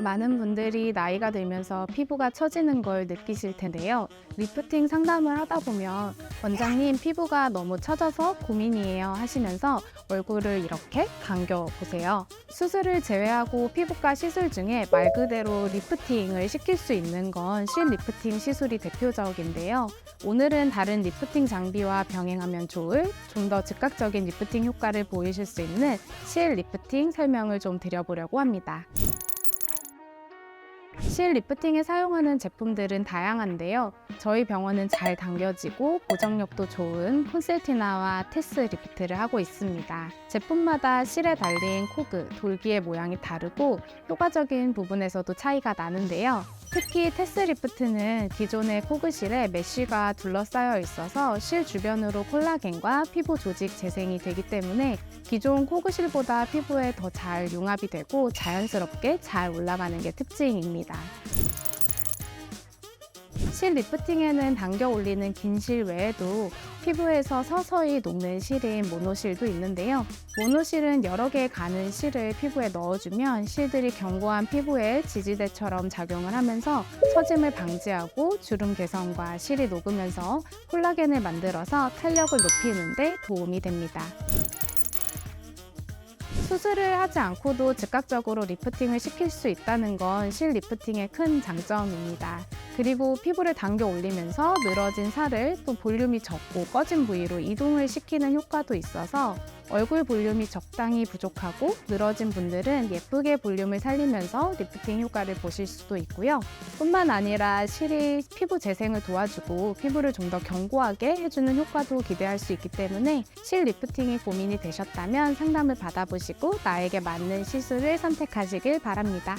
많은 분들이 나이가 들면서 피부가 처지는 걸 느끼실 텐데요. 리프팅 상담을 하다 보면 원장님 피부가 너무 처져서 고민이에요 하시면서 얼굴을 이렇게 감겨 보세요. 수술을 제외하고 피부과 시술 중에 말 그대로 리프팅을 시킬 수 있는 건 실 리프팅 시술이 대표적인데요. 오늘은 다른 리프팅 장비와 병행하면 좋을 좀 더 즉각적인 리프팅 효과를 보이실 수 있는 실 리프팅 설명을 좀 드려보려고 합니다. 실 리프팅에 사용하는 제품들은 다양한데요. 저희 병원은 잘 당겨지고 보정력도 좋은 콘셀티나와 테스 리프트를 하고 있습니다. 제품마다 실에 달린 코그, 돌기의 모양이 다르고 효과적인 부분에서도 차이가 나는데요. 특히 테스 리프트는 기존의 코그실에 메쉬가 둘러싸여 있어서 실 주변으로 콜라겐과 피부 조직 재생이 되기 때문에 기존 코그실보다 피부에 더 잘 융합이 되고 자연스럽게 잘 올라가는 게 특징입 니다. 실 리프팅에는 당겨 올리는 긴 실 외에도 피부에서 서서히 녹는 실인 모노실도 있는데요. 모노실은 여러 개의 가는 실을 피부에 넣어주면 실들이 견고한 피부에 지지대처럼 작용을 하면서 처짐을 방지하고 주름 개선과 실이 녹으면서 콜라겐을 만들어서 탄력을 높이는 데 도움이 됩니다. 수술을 하지 않고도 즉각적으로 리프팅을 시킬 수 있다는 건 실 리프팅의 큰 장점입니다. 그리고 피부를 당겨 올리면서 늘어진 살을 또 볼륨이 적고 꺼진 부위로 이동을 시키는 효과도 있어서 얼굴 볼륨이 적당히 부족하고 늘어진 분들은 예쁘게 볼륨을 살리면서 리프팅 효과를 보실 수도 있고요. 뿐만 아니라 실이 피부 재생을 도와주고 피부를 좀 더 견고하게 해주는 효과도 기대할 수 있기 때문에 실 리프팅이 고민이 되셨다면 상담을 받아보시고 나에게 맞는 시술을 선택하시길 바랍니다.